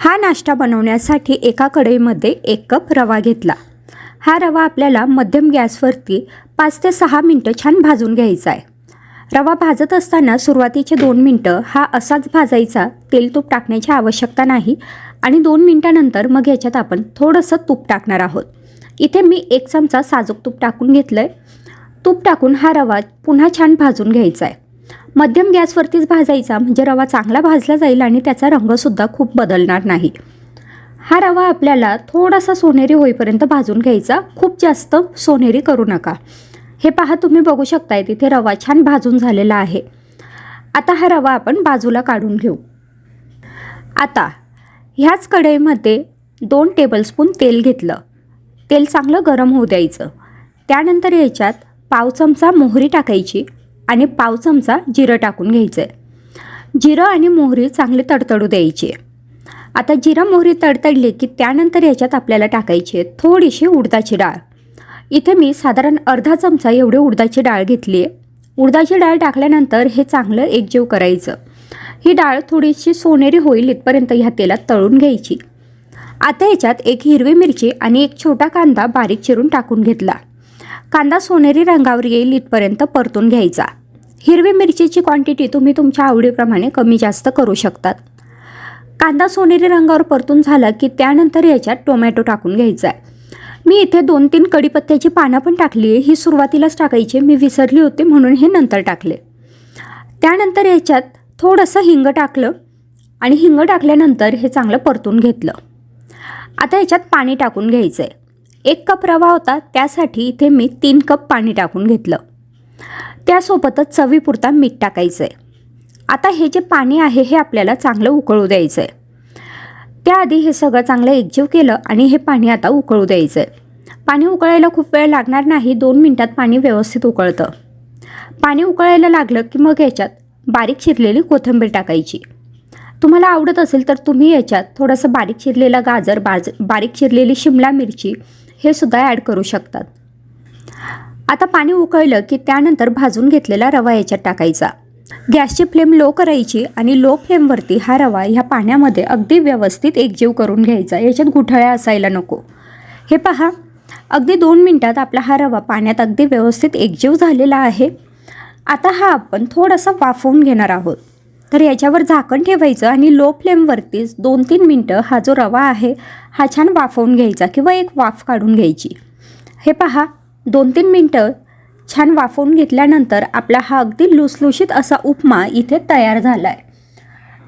हा नाश्ता बनवण्यासाठी एका कढईमध्ये एक कप रवा घेतला. हा रवा आपल्याला मध्यम गॅसवरती पाच ते सहा मिनटं छान भाजून घ्यायचा आहे. रवा भाजत असताना सुरुवातीचे दोन मिनटं हा असाच भाजायचा तेल तूप टाकण्याची आवश्यकता नाही आणि दोन मिनटानंतर मग याच्यात आपण थोडंसं तूप टाकणार आहोत. इथे मी एक चमचा साजूक तूप टाकून घेतलं आहे तूप टाकून हा रवा पुन्हा छान भाजून घ्यायचा आहे. मध्यम गॅसवरतीच भाजायचा. म्हणजे रवा चांगला भाजला जाईल आणि त्याचा रंगसुद्धा खूप बदलणार नाही. हा रवा आपल्याला थोडासा सोनेरी होईपर्यंत भाजून घ्यायचा. खूप जास्त सोनेरी करू नका. हे पहा तुम्ही बघू शकताय तिथे रवा छान भाजून झालेला आहे. आता हा रवा आपण बाजूला काढून घेऊ. आता ह्याच कढईमध्ये दोन टेबलस्पून तेल घेतलं. तेल चांगलं गरम होऊ द्यायचं. त्यानंतर याच्यात पाव चमचा मोहरी टाकायची. आणि पाव चमचा जिरं टाकून घ्यायचं. आहे जिरं आणि मोहरी चांगली तडतडू द्यायची. आता जिरं मोहरी तडतडली की त्यानंतर याच्यात आपल्याला टाकायची आहे थोडीशी उडदाची डाळ. इथे मी साधारण अर्धा चमचा एवढी उडदाची डाळ घेतली आहे उडदाची डाळ टाकल्यानंतर हे चांगलं एकजीव करायचं. ही डाळ थोडीशी सोनेरी होईल इथपर्यंत ह्या तेलात तळून घ्यायची. आता याच्यात एक हिरवी मिरची आणि एक छोटा कांदा बारीक चिरून टाकून घेतला. कांदा सोनेरी रंगावर येईल इथपर्यंत परतून घ्यायचा. हिरवी मिरचीची क्वांटिटी तुम्ही तुमच्या आवडीप्रमाणे कमी जास्त करू शकतात. कांदा सोनेरी रंगावर परतून झाला की त्यानंतर याच्यात टोमॅटो टाकून घ्यायचा आहे. मी इथे दोन तीन कडीपत्त्याची पानं पण टाकली आहे. ही सुरुवातीलाच टाकायची. मी विसरली होती म्हणून हे नंतर टाकले. त्यानंतर याच्यात थोडंसं हिंग टाकलं आणि हिंग टाकल्यानंतर हे चांगलं परतून घेतलं. आता याच्यात पाणी टाकून घ्यायचं आहे एक कप रवा होता त्यासाठी इथे मी तीन कप पाणी टाकून घेतलं. त्यासोबतच चवीपुरता मीठ टाकायचं आहे आता हे जे पाणी आहे हे आपल्याला चांगलं उकळू द्यायचं आहे त्याआधी हे सगळं चांगलं एकजीव केलं आणि हे पाणी आता उकळू द्यायचं आहे पाणी उकळायला खूप वेळ लागणार नाही दोन मिनटात पाणी व्यवस्थित उकळतं. पाणी उकळायला लागलं की मग याच्यात बारीक चिरलेली कोथिंबीर टाकायची. तुम्हाला आवडत असेल तर तुम्ही याच्यात थोडंसं बारीक चिरलेलं गाजर बाज बारीक चिरलेली शिमला मिरची हे सुद्धा ॲड करू शकतात. आता पाणी उकळलं की त्यानंतर भाजून घेतलेला रवा याच्यात टाकायचा. गॅसची फ्लेम लो करायची आणि लो फ्लेमवरती हा रवा ह्या पाण्यामध्ये अगदी व्यवस्थित एकजीव करून घ्यायचा. याच्यात गुठळ्या असायला नको. हे पहा अगदी दोन मिनटात आपला हा रवा पाण्यात अगदी व्यवस्थित एकजीव झालेला आहे. आता हा आपण थोडासा वाफवून घेणार आहोत. तर याच्यावर झाकण ठेवायचं आणि लो फ्लेमवरतीच दोन तीन मिनटं हा जो रवा आहे हा छान वाफवून घ्यायचा किंवा एक वाफ काढून घ्यायची. हे पहा दोन तीन मिनटं छान वाफवून घेतल्यानंतर आपला हा अगदी लुसलुशीत असा उपमा इथे तयार झाला आहे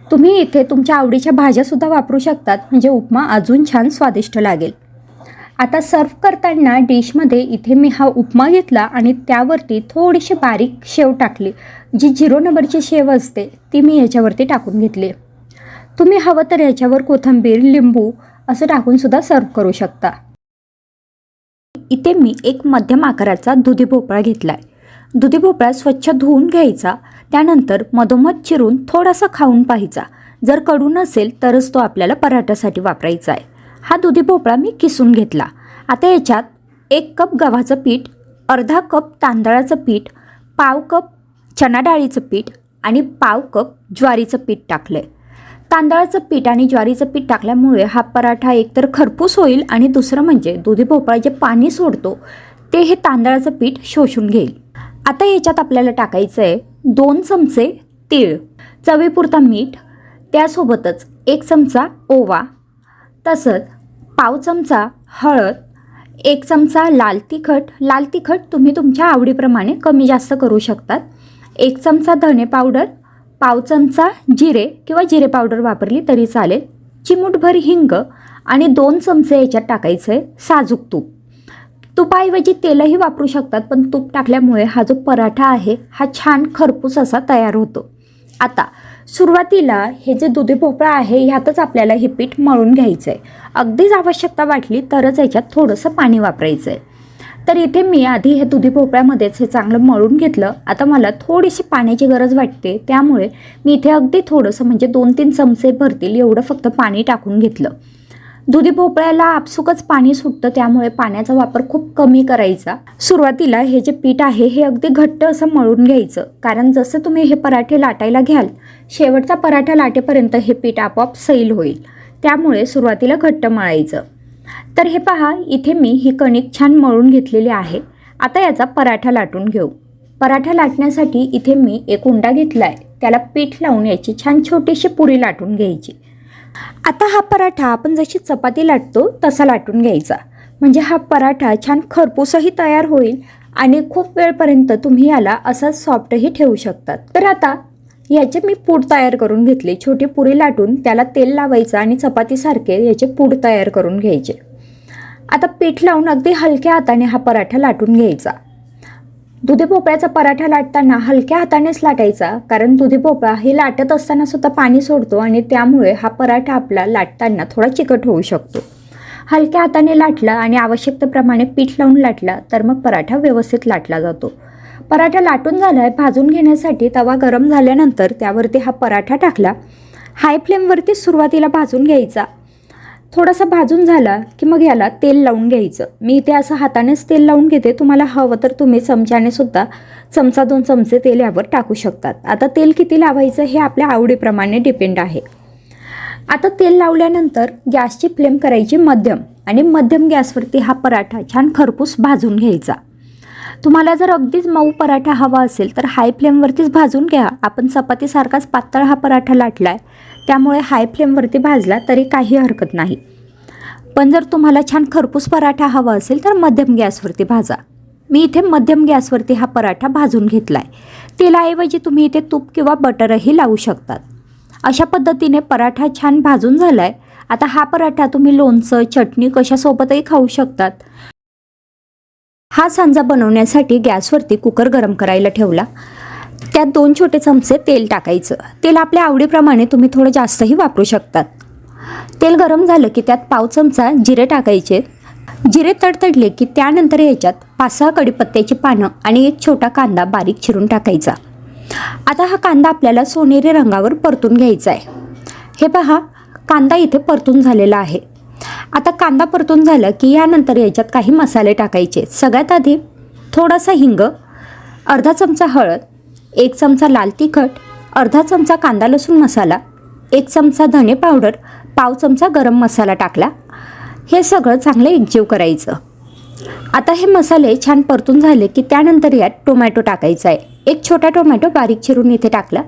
तुम्ही इथे तुमच्या आवडीच्या भाज्यासुद्धा वापरू शकतात म्हणजे उपमा अजून छान स्वादिष्ट लागेल. आता सर्व करताना डिशमध्ये इथे मी हा उपमा घेतला आणि त्यावरती थोडीशी बारीक शेव टाकली. जी झिरो नंबरची शेव असते ती मी याच्यावरती टाकून घेतली. तुम्ही हवं तर याच्यावर कोथिंबीर लिंबू असं टाकूनसुद्धा सर्व करू शकता. इथे मी एक मध्यम आकाराचा दुधी भोपळा घेतला आहे दुधी भोपळा स्वच्छ धुवून घ्यायचा त्यानंतर मधोमध चिरून थोडासा खाऊन पाहायचा. जर कडू नसेल तरच तो आपल्याला पराठ्यासाठी वापरायचा आहे. हा दुधी भोपळा मी किसून घेतला. आता याच्यात एक कप गव्हाचं पीठ अर्धा कप तांदळाचं पीठ पाव कप चना डाळीचं पीठ आणि पाव कप ज्वारीचं पीठ टाकलं आहे तांदळाचं पीठ आणि ज्वारीचं पीठ टाकल्यामुळे हा पराठा एकतर खरपूस होईल आणि दुसरं म्हणजे दुधी भोपळा जे पाणी सोडतो ते हे तांदळाचं पीठ शोषून घेईल. आता ह्याच्यात आपल्याला टाकायचं आहे दोन चमचे तीळ चवीपुरता मीठ त्यासोबतच एक चमचा ओवा तसंच पाव चमचा हळद एक चमचा लाल तिखट. लाल तिखट तुम्ही तुमच्या आवडीप्रमाणे कमी जास्त करू शकतात. एक चमचा धणे पावडर पाव चमचा जिरे किंवा जिरे पावडर वापरली तरी चालेल. चिमूटभर हिंग आणि दोन चमचे याच्यात टाकायचं आहे साजूक तूप. तुपाऐवजी तेलही वापरू शकतात पण तूप टाकल्यामुळे हा जो पराठा आहे हा छान खरपूस असा तयार होतो. आता सुरुवातीला हे जे दुधी भोपळा आहे ह्यातच आपल्याला हे पीठ मळून घ्यायचं आहे अगदीच आवश्यकता वाटली तरच याच्यात थोडंसं पाणी वापरायचं आहे तर इथे मी आधी हे दुधी भोपळ्यामध्येच हे चांगलं मळून घेतलं. आता मला थोडीशी पाण्याची गरज वाटते त्यामुळे मी इथे अगदी थोडंसं म्हणजे दोन तीन चमचे भरतील एवढं फक्त पाणी टाकून घेतलं. दुधी भोपळ्याला आपसुकच पाणी सुटतं त्यामुळे पाण्याचा वापर खूप कमी करायचा. सुरुवातीला हे जे पीठ आहे हे अगदी घट्ट असं मळून घ्यायचं. कारण जसं तुम्ही हे पराठे लाटायला घ्याल शेवटचा पराठा लाटेपर्यंत हे पीठ आपोआप सैल होईल. त्यामुळे सुरुवातीला घट्ट मळायचं. तर हे पहा इथे मी ही कणिक छान मळून घेतलेली आहे. आता याचा पराठा लाटून घेऊ. पराठा लाटण्यासाठी इथे मी एक उंडा घेतला आहे त्याला पीठ लावून याची छान छोटीशी पुरी लाटून घ्यायची. आता हा पराठा आपण जशी चपाती लाटतो तसा लाटून घ्यायचा. म्हणजे हा पराठा छान खरपूसही तयार होईल आणि खूप वेळपर्यंत तुम्ही याला असा सॉफ्टही ठेवू शकतात. तर आता याचे मी पूड तयार करून घेतले. छोटी पुरी लाटून त्याला तेल लावायचं आणि चपातीसारखे याचे पूड तयार करून घ्यायचे. आता पीठ लावून अगदी हलक्या हाताने हा पराठा लाटून घ्यायचा. दुधी भोपळ्याचा पराठा लाटताना हलक्या हातानेच लाटायचा कारण दुधी भोपळा हे लाटत असताना सुद्धा पाणी सोडतो आणि त्यामुळे हा पराठा आपला लाटताना थोडा चिकट होऊ शकतो. हलक्या हाताने लाटला आणि आवश्यकतेप्रमाणे पीठ लावून लाटला तर मग पराठा व्यवस्थित लाटला जातो. पराठा लाटून झाला आहे भाजून घेण्यासाठी तवा गरम झाल्यानंतर त्यावरती हा पराठा टाकला. हाय फ्लेमवरती सुरुवातीला भाजून घ्यायचा. थोडासा भाजून झाला की मग याला तेल लावून घ्यायचं. मी इथे असं हातानेच तेल लावून घेते. तुम्हाला हवं तर तुम्ही चमच्याने सुद्धा चमचा दोन चमचे तेल यावर टाकू शकतात. आता तेल किती लावायचं हे आपल्या आवडीप्रमाणे डिपेंड आहे. आता तेल लावल्यानंतर गॅसची फ्लेम करायची मध्यम आणि मध्यम गॅसवरती हा पराठा छान खरपूस भाजून घ्यायचा. तुम्हाला जर अगदीच मऊ पराठा हवा असेल तर हाय फ्लेमवरतीच भाजून घ्या. आपण चपातीसारखाच पातळ हा पराठा लाटला आहे त्यामुळे हाय फ्लेमवरती भाजला तरी काही हरकत नाही. पण जर तुम्हाला छान खरपूस पराठा हवा असेल तर मध्यम गॅसवरती भाजा. मी इथे मध्यम गॅसवरती हा पराठा भाजून घेतला आहे तेलाऐवजी तुम्ही इथे तूप किंवा बटरही लावू शकतात. अशा पद्धतीने पराठा छान भाजून झाला आहे आता हा पराठा तुम्ही लोणचं चटणी कशासोबतही खाऊ शकतात. हा सांजा बनवण्यासाठी गॅसवरती कुकर गरम करायला ठेवला. त्यात दोन छोटे चमचे तेल टाकायचं. तेल आपल्या आवडीप्रमाणे तुम्ही थोडं जास्तही वापरू शकतात तेल गरम झालं की त्यात पाव चमचा जिरे टाकायचे. जिरे तडतडले की त्यानंतर याच्यात पाच सहा कडीपत्त्याची पानं आणि एक छोटा कांदा बारीक चिरून टाकायचा. आता हा कांदा आपल्याला सोनेरी रंगावर परतून घ्यायचा आहे. हे पहा कांदा इथे परतून झालेला आहे. आता कांदा परतून झाला की यानंतर याच्यात काही मसाले टाकायचे. सगळ्यात आधी थोडासा हिंग अर्धा चमचा हळद एक चमचा लाल तिखट अर्धा चमचा कांदा लसूण मसाला एक चमचा धने पावडर पाव चमचा गरम मसाला टाकला. हे सगळं चांगलं एकजीव करायचं. आता हे मसाले छान परतून झाले की त्यानंतर यात टोमॅटो टाकायचा आहे. एक छोटा टोमॅटो बारीक चिरून इथे टाकला.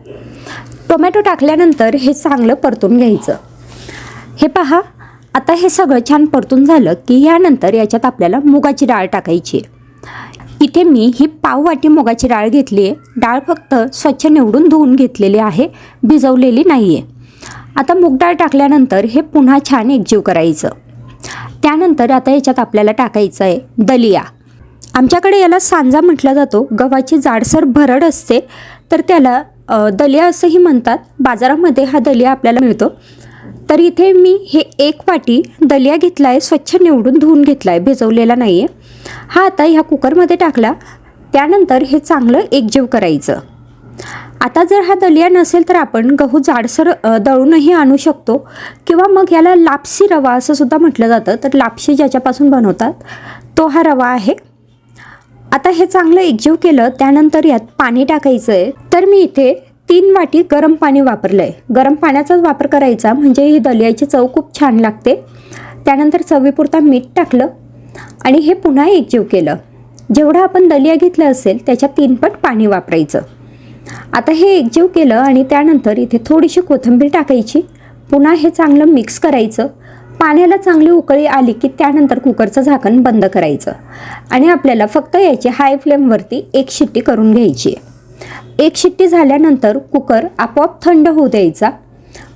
टोमॅटो टाकल्यानंतर हे चांगलं परतून घ्यायचं. हे पहा आता हे सगळं छान परतून झालं की यानंतर याच्यात आपल्याला मुगाची डाळ टाकायची आहे. इथे मी ही पाव वाटी मुगाची डाळ घेतली आहे डाळ फक्त स्वच्छ निवडून धुवून घेतलेली आहे भिजवलेली नाही आहे आता मूग डाळ टाकल्यानंतर हे पुन्हा छान एकजीव करायचं. त्यानंतर आता याच्यात आपल्याला टाकायचं आहे दलिया. आमच्याकडे याला सांजा म्हटला जातो गव्हाची जाडसर भरड असते तर त्याला दलिया असंही म्हणतात. बाजारामध्ये हा दलिया आपल्याला मिळतो. तर इथे मी हे एक वाटी दलिया घेतला आहे स्वच्छ निवडून धुवून घेतला आहे भिजवलेला नाही आहे हा आता ह्या कुकरमध्ये टाकला त्यानंतर हे चांगलं एकजीव करायचं. आता जर हा दलिया नसेल तर आपण गहू जाडसर दळूनही आणू शकतो. किंवा मग याला लापसी रवा असं सुद्धा म्हटलं जातं तर लापशी ज्याच्यापासून बनवतात तो हा रवा आहे. आता हे चांगलं एकजीव केलं त्यानंतर यात पाणी टाकायचं आहे तर मी इथे तीन वाटी गरम पाणी वापरलं आहे गरम पाण्याचाच वापर करायचा म्हणजे ही दलियाची चव खूप छान लागते. त्यानंतर चवीपुरता मीठ टाकलं. आणि हे पुन्हा एकजीव केलं. जेवढं आपण दलिया घेतलं असेल त्याच्या तीनपट पाणी वापरायचं. आता हे एकजीव केलं आणि त्यानंतर इथे थोडीशी कोथिंबीर टाकायची. पुन्हा हे चांगलं मिक्स करायचं. पाण्याला चांगली उकळी आली की त्यानंतर कुकरचं झाकण बंद करायचं. आणि आपल्याला फक्त याची हाय फ्लेमवरती एक शिट्टी करून घ्यायची आहे. एक शिट्टी झाल्यानंतर कुकर आपोआप थंड होऊ द्यायचा.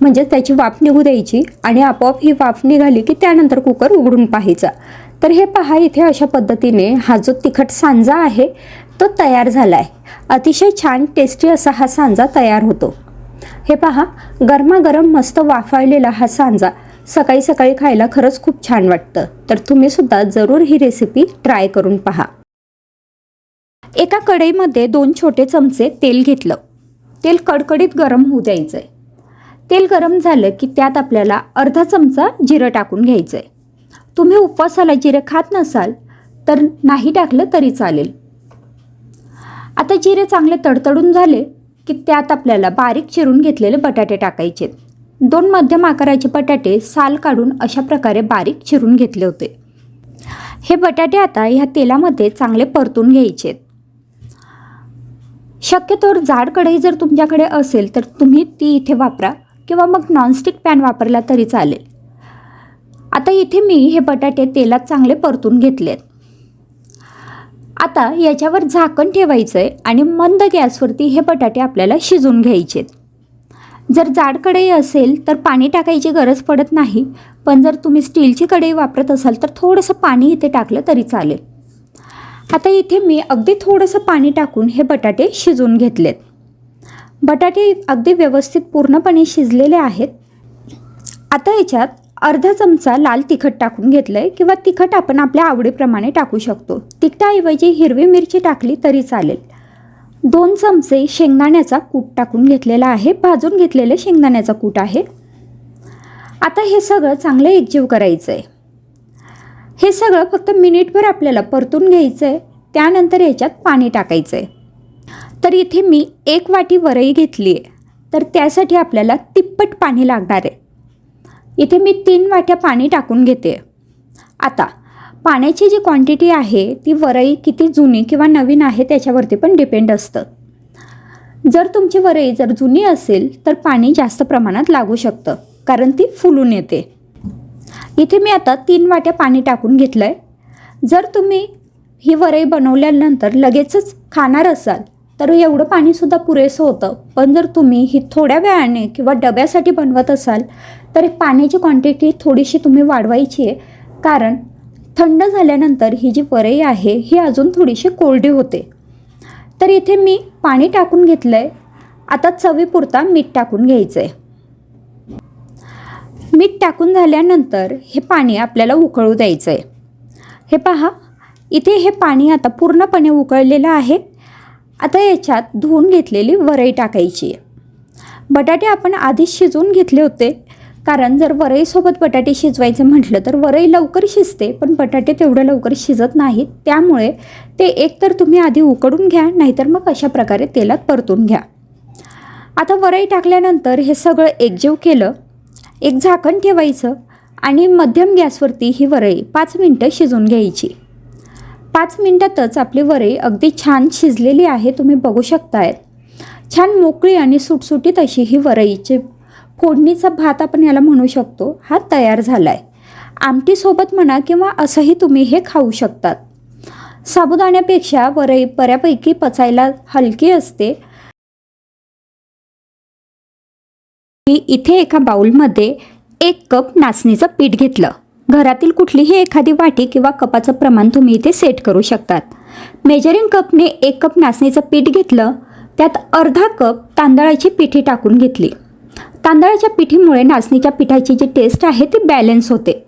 म्हणजे त्याची वाफ निघू द्यायची आणि आपोआप ही वाफ निघाली की त्यानंतर कुकर उघडून पाहायचा. तर हे पहा इथे अशा पद्धतीने हा जो तिखट सांजा आहे तो तयार झाला आहे अतिशय छान टेस्टी असा हा सांजा तयार होतो. हे पहा गरमागरम मस्त वाफाळलेला हा सांजा. सकाळी सकाळी खायला खरंच खूप छान वाटतं. तर तुम्ही सुद्धा जरूर ही रेसिपी ट्राय करून पहा. एका कढईमध्ये दोन छोटे चमचे तेल घेतलं. तेल कडकडीत गरम होऊ द्यायचं आहे तेल गरम झालं की त्यात आपल्याला अर्धा चमचा जिरं टाकून घ्यायचं आहे तुम्ही उपवासाला जिरे खात नसाल तर नाही टाकलं तरी चालेल. आता जिरे चांगले तडतडून झाले की त्यात आपल्याला बारीक चिरून घेतलेले बटाटे टाकायचे. दोन मध्यम आकाराचे बटाटे साल काढून अशा प्रकारे बारीक चिरून घेतले होते. हे बटाटे आता ह्या तेलामध्ये चांगले परतून घ्यायचे. शक्यतोवर जाड कढई जर तुमच्याकडे असेल तर तुम्ही ती इथे वापरा किंवा मग नॉनस्टिक पॅन वापरला तरी चालेल. आता इथे मी हे बटाटे तेलात चांगले परतून घेतलेत. आता याच्यावर झाकण ठेवायचं आहे आणि मंद गॅसवरती हे बटाटे आपल्याला शिजून घ्यायचे जर जाड कढई असेल तर पाणी टाकायची गरज पडत नाही पण जर तुम्ही स्टीलची कढई वापरत असाल तर थोडंसं पाणी इथे टाकलं तरी चालेल. आता इथे मी अगदी थोडंसं पाणी टाकून हे बटाटे शिजून घेतलेत. बटाटे अगदी व्यवस्थित पूर्णपणे शिजलेले आहेत. आता याच्यात अर्धा चमचा लाल तिखट टाकून घेतलं आहे किंवा तिखट आपण आपल्या आवडीप्रमाणे टाकू शकतो. तिखटाऐवजी हिरवी मिरची टाकली तरी चालेल. दोन चमचे शेंगदाण्याचा कूट टाकून घेतलेला आहे. भाजून घेतलेले शेंगदाण्याचा कूट आहे. आता हे सगळं चांगलं एकजीव करायचं आहे हे सगळं फक्त मिनिटभर आपल्याला परतून घ्यायचं आहे त्यानंतर याच्यात पाणी टाकायचं आहे तर इथे मी एक वाटी वरई घेतली आहे तर त्यासाठी आपल्याला तिप्पट पाणी लागणार आहे. इथे मी तीन वाट्या पाणी टाकून घेते. आता पाण्याची जी क्वांटिटी आहे ती वरई किती जुनी किंवा नवीन आहे त्याच्यावरती पण डिपेंड असतं. जर तुमची वरई जर जुनी असेल तर पाणी जास्त प्रमाणात लागू शकतं कारण ती फुलून येते. इथे मी आता तीन वाट्या पाणी टाकून घेतलं आहे जर तुम्ही ही वरई बनवल्यानंतर लगेचच खाणार असाल तर एवढं पाणीसुद्धा पुरेसं होतं. पण जर तुम्ही ही थोड्या वेळाने किंवा डब्यासाठी बनवत असाल तर पाण्याची क्वांटिटी थोडीशी तुम्ही वाढवायची आहे. कारण थंड झाल्यानंतर ही जी वरई आहे ही अजून थोडीशी कोरडी होते. तर इथे मी पाणी टाकून घेतलं आहे आता चवीपुरता मीठ टाकून घ्यायचं आहे मीठ टाकून झाल्यानंतर हे पाणी आपल्याला उकळू द्यायचं आहे हे पहा इथे हे पाणी आता पूर्णपणे उकळलेलं आहे. आता याच्यात धुवून घेतलेली वरई टाकायची. आहे बटाटे आपण आधीच शिजवून घेतले होते. कारण जर वरईसोबत बटाटे शिजवायचं म्हटलं तर वरई लवकर शिजते पण बटाटे तेवढं लवकर शिजत नाहीत. त्यामुळे ते एकतर तुम्ही आधी उकडून घ्या नाहीतर मग अशा प्रकारे तेलात परतून घ्या. आता वरई टाकल्यानंतर हे सगळं एकजीव केलं. एक झाकण ठेवायचं आणि मध्यम गॅसवरती ही वरई पाच मिनटं शिजून घ्यायची. पाच मिनटातच आपली वरई अगदी छान शिजलेली आहे तुम्ही बघू शकतायत छान मोकळी आणि सुटसुटीत अशी ही वरईची फोडणीचा भात आपण याला म्हणू शकतो हा तयार झाला आहे आमटीसोबत म्हणा किंवा असंही तुम्ही हे खाऊ शकतात. साबुदाण्यापेक्षा वरई बऱ्यापैकी पचायला हलकी असते. मी इथे एका बाऊलमध्ये एक कप नाचणीचं पीठ घेतलं. घरातील कुठलीही एखादी वाटी किंवा कपाचं प्रमाण तुम्ही इथे सेट करू शकतात. मेजरिंग कपने एक कप नाचणीचं पीठ घेतलं त्यात अर्धा कप तांदळाची पिठी टाकून घेतली. तांदळाच्या पिठीमुळे नाचणीच्या पिठाची जी टेस्ट आहे ती बॅलन्स होते.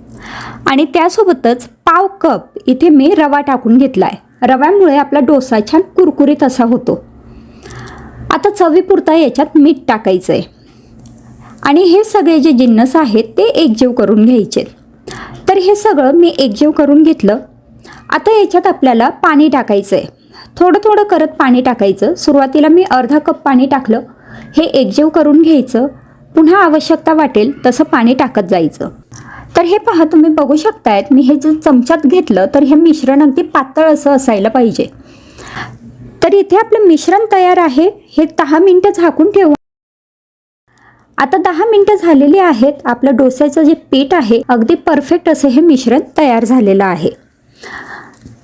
आणि त्यासोबतच पाव कप इथे मी रवा टाकून घेतला आहे रव्यामुळे आपला डोसा छान कुरकुरीत असा होतो. आता चवीपुरता याच्यात मीठ टाकायचं आहे आणि हे सगळे जे जिन्नस आहेत ते एकजीव करून घ्यायचे तर हे सगळं मी एकजीव करून घेतलं. आता याच्यात आपल्याला पाणी टाकायचं आहे थोडं थोडं करत पाणी टाकायचं. सुरुवातीला मी अर्धा कप पाणी टाकलं. हे एकजीव करून घ्यायचं. पुन्हा आवश्यकता वाटेल तसं पाणी टाकत जायचं. तर हे पहा तुम्ही बघू शकतायत मी हे जर चमच्यात घेतलं तर हे मिश्रण अगदी पातळ असं असायला पाहिजे. तर इथे आपलं मिश्रण तयार आहे. हे दहा मिनटं झाकून ठेवू. आता दहा मिनटं झालेली आहेत. आपलं डोस्याचं जे पीठ आहे अगदी परफेक्ट असं हे मिश्रण तयार झालेलं आहे.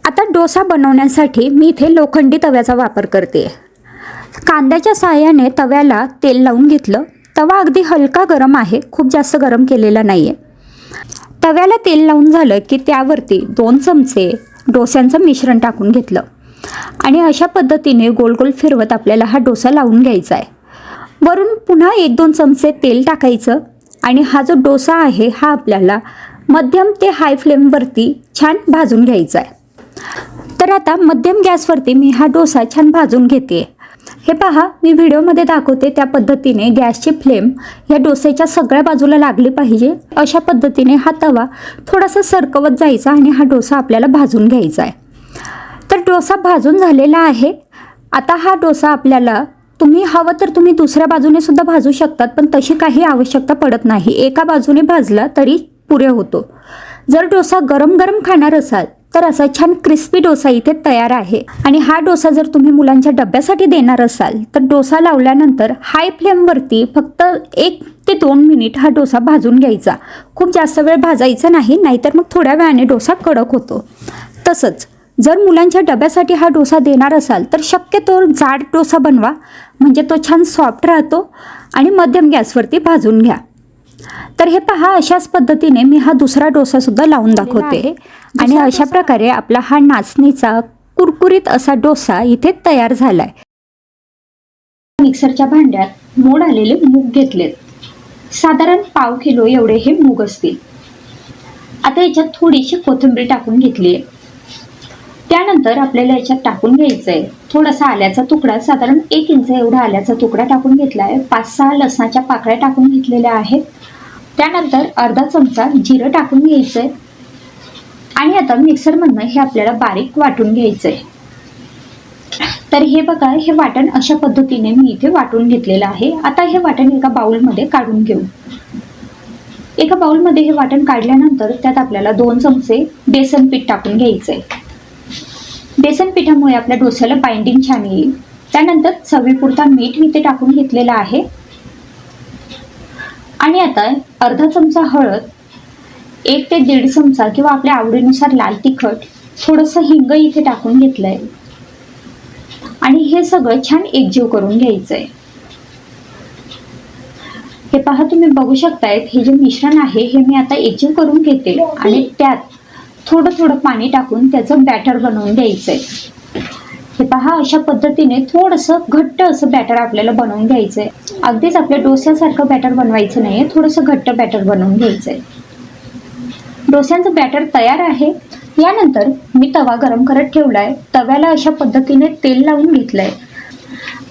आता डोसा बनवण्यासाठी मी इथे लोखंडी तव्याचा वापर करते. कांद्याच्या साहाय्याने तव्याला तेल लावून घेतलं. तवा अगदी हलका गरम आहे खूप जास्त गरम केलेला नाही आहे तव्याला तेल लावून झालं की त्यावरती दोन चमचे डोस्यांचं मिश्रण टाकून घेतलं. आणि अशा पद्धतीने गोल गोल फिरवत आपल्याला हा डोसा लावून घ्यायचा आहे. वरून पुन्हा एक दोन चमचे तेल टाकायचं आणि हा जो डोसा आहे हा आपल्याला मध्यम ते हाय फ्लेमवरती छान भाजून घ्यायचा आहे. तर आता मध्यम गॅसवरती मी हा डोसा छान भाजून घेते. हे पहा मी व्हिडिओमध्ये दाखवते त्या पद्धतीने गॅसची फ्लेम या डोसेच्या सगळ्या बाजूला लागली पाहिजे. अशा पद्धतीने हा तवा थोडासा सरकवत जायचा आणि हा डोसा आपल्याला भाजून घ्यायचा आहे. तर डोसा भाजून झालेला आहे. आता हा डोसा आपल्याला तुम्ही हवं तर तुम्ही दुसऱ्या बाजूने सुद्धा भाजू शकतात पण तशी काही आवश्यकता पडत नाही. एका बाजूने भाजला तरी पुरे होतो. जर डोसा गरम गरम खाणार असाल तर असा छान क्रिस्पी डोसा इथे तयार आहे. आणि हा डोसा जर तुम्ही मुलांच्या डब्यासाठी देणार असाल तर डोसा लावल्यानंतर हाय फ्लेमवरती फक्त एक ते दोन मिनिट हा डोसा भाजून घ्यायचा. खूप जास्त वेळ भाजायचा नाही नाहीतर मग थोड्या वेळाने डोसा कडक होतो. तसंच जर मुलांच्या डब्यासाठी हा डोसा देणार असाल तर शक्यतो जाड डोसा बनवा. म्हणजे तो छान सॉफ्ट राहतो आणि मध्यम गॅसवरती भाजून घ्या. तर हे पहा अशाच पद्धतीने मी हा दुसरा डोसा सुद्धा लावून दाखवते. आणि अशा प्रकारे आपला हा नाचणीचा कुरकुरीत असा डोसा इथे तयार झालाय. मिक्सरच्या भांड्यात मोड आलेले मूग घेतलेत. साधारण पाव किलो एवढे हे मूग असतील. आता याच्यात थोडीशी कोथिंबीर टाकून घेतली आहे त्यानंतर आपल्याला याच्यात टाकून घ्यायचं आहे थोडासा आल्याचा तुकडा साधारण एक इंच एवढा आल्याचा तुकडा टाकून घेतला आहे पाच सहा लसणाच्या पाकळ्या टाकून घेतलेल्या आहेत. त्यानंतर अर्धा चमचा जिरं टाकून घ्यायचं आहे आणि आता मिक्सरमधनं हे आपल्याला बारीक वाटून घ्यायचं आहे तर हे बघा हे वाटण अशा पद्धतीने मी इथे वाटून घेतलेलं आहे. आता हे वाटण एका बाउलमध्ये काढून घेऊ. एका बाउलमध्ये हे वाटण काढल्यानंतर त्यात आपल्याला दोन चमचे बेसन पीठ टाकून घ्यायचं आहे बेसन पिठामुळे आपल्या डोस्याला बाइंडिंग छान येईल. त्यानंतर चवीपुरता मीठ मी ते टाकून घेतलेलं आहे. आणि आता अर्धा चमचा हळद एक ते दीड चमचा किंवा आपल्या आवडीनुसार लाल तिखट थोडंसं हिंग इथे टाकून घेतलंय. आणि हे सगळं छान एकजीव करून घ्यायचंय. हे पहा तुम्ही बघू शकतायत हे जे मिश्रण आहे हे मी आता एकजीव करून घेते. आणि त्यात थोडं थोडं पाणी टाकून त्याचं बॅटर बनवून द्यायचंय हे पहा अशा पद्धतीने थोडंसं घट्ट असं बॅटर आपल्याला बनवून घ्यायचंय. अगदीच आपल्या डोस्यासारखं बॅटर बनवायचं नाहीये थोडंसं घट्ट बॅटर बनवून घ्यायचंय. डोस्यांचं बॅटर तयार आहे. यानंतर मी तवा गरम करत ठेवलाय. तव्याला अशा पद्धतीने तेल लावून घेतलंय.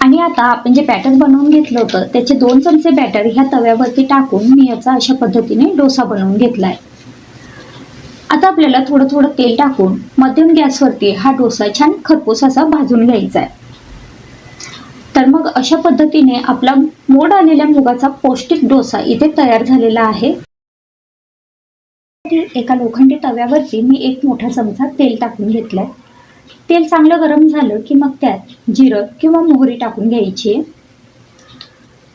आणि आता आपण जे बॅटर बनवून घेतलं होतं त्याचे दोन चमचे बॅटर ह्या तव्यावरती टाकून मी याचा अशा पद्धतीने डोसा बनवून घेतलाय. आता आपल्याला थोडं थोडं तेल टाकून मध्यम गॅसवरती हा डोसा छान खरपूस असा भाजून घ्यायचा आहे. तर मग अशा पद्धतीने आपला मोड आलेल्या मुगाचा पौष्टिक डोसा इथे तयार झालेला आहे. एका लोखंडी तव्यावरती मी एक मोठा चमचा तेल टाकून घेतलाय. तेल चांगलं गरम झालं की मग त्यात जिरं किंवा मोहरी टाकून घ्यायची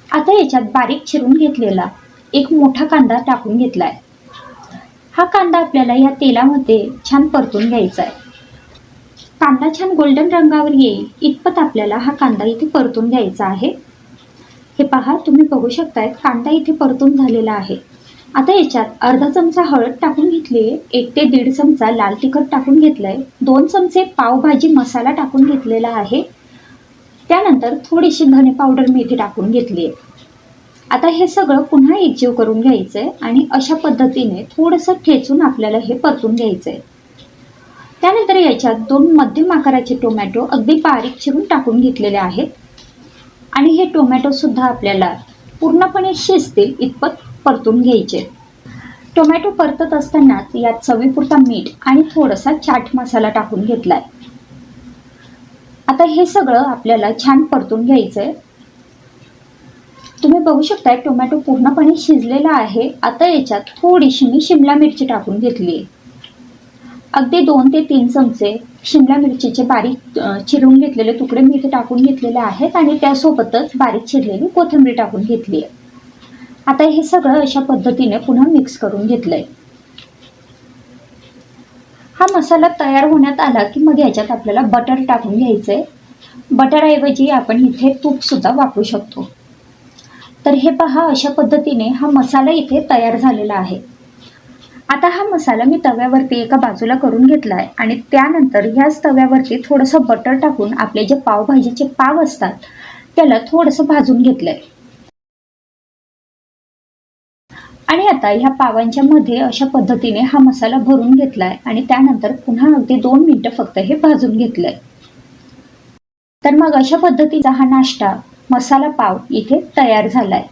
आता याच्यात बारीक चिरून घेतलेला एक मोठा कांदा टाकून घेतलाय. हा कांदा आपल्याला या तेलामध्ये छान परतून घ्यायचा आहे. कांदा छान गोल्डन रंगावर येईल इतपत आपल्याला हा कांदा इथे परतून घ्यायचा आहे. हे पहा तुम्ही बघू शकताय कांदा इथे परतून झालेला आहे. आता याच्यात अर्धा चमचा हळद टाकून घेतली एक ते दीड चमचा लाल तिखट टाकून घेतलंय दोन चमचे पावभाजी मसाला टाकून घेतलेला आहे. त्यानंतर थोडीशी धने पावडर मी इथे टाकून घेतली आहे. आता हे सगळं पुन्हा एकजीव करून घ्यायचंय आणि अशा पद्धतीने थोडंसं ठेचून आपल्याला हे परतून घ्यायचंय. त्यानंतर याच्यात दोन मध्यम आकाराचे टोमॅटो अगदी बारीक चिरून टाकून घेतलेले आहेत. आणि हे टोमॅटो सुद्धा आपल्याला पूर्णपणे शिजतील इतपत परतून घ्यायचे. टोमॅटो परतत असतानाच यात चवीपुरता मीठ आणि थोडासा चाट मसाला टाकून घेतलाय. आता हे सगळं आपल्याला छान परतून घ्यायचंय. तुम्ही बघू शकताय टोमॅटो पूर्णपणे शिजलेला आहे. आता याच्यात थोडीशी मी शिमला मिरची टाकून घेतली. अगदी दोन ते तीन चमचे शिमला मिरचीचे बारीक चिरून घेतलेले तुकडे मी इथे टाकून घेतलेले आहेत आणि त्यासोबतच बारीक चिरलेली कोथिंबीर टाकून घेतली. आहे आता हे सगळं अशा पद्धतीने पुन्हा मिक्स करून घेतलंय. हा मसाला तयार होण्यात आला की मग याच्यात आपल्याला बटर टाकून घ्यायचंय. बटरऐवजी आपण इथे तूप सुद्धा वापरू शकतो. तर हे पहा अशा पद्धतीने हा मसाला इथे तयार झालेला आहे. आता हा मसाला मी तव्यावरती एका बाजूला करून घेतला आहे आणि त्यानंतर ह्याच तव्यावरती थोडंसं बटर टाकून आपले जे पावभाजीचे पाव असतात त्याला थोडंसं भाजून घेतलंय. आणि आता ह्या पावांच्या मध्ये अशा पद्धतीने हा मसाला भरून घेतलाय आणि त्यानंतर पुन्हा अगदी दोन मिनिटं फक्त हे भाजून घेतलंय. तर मग अशा पद्धतीचा हा नाश्ता मसाला पाव इथे तयार झालाय.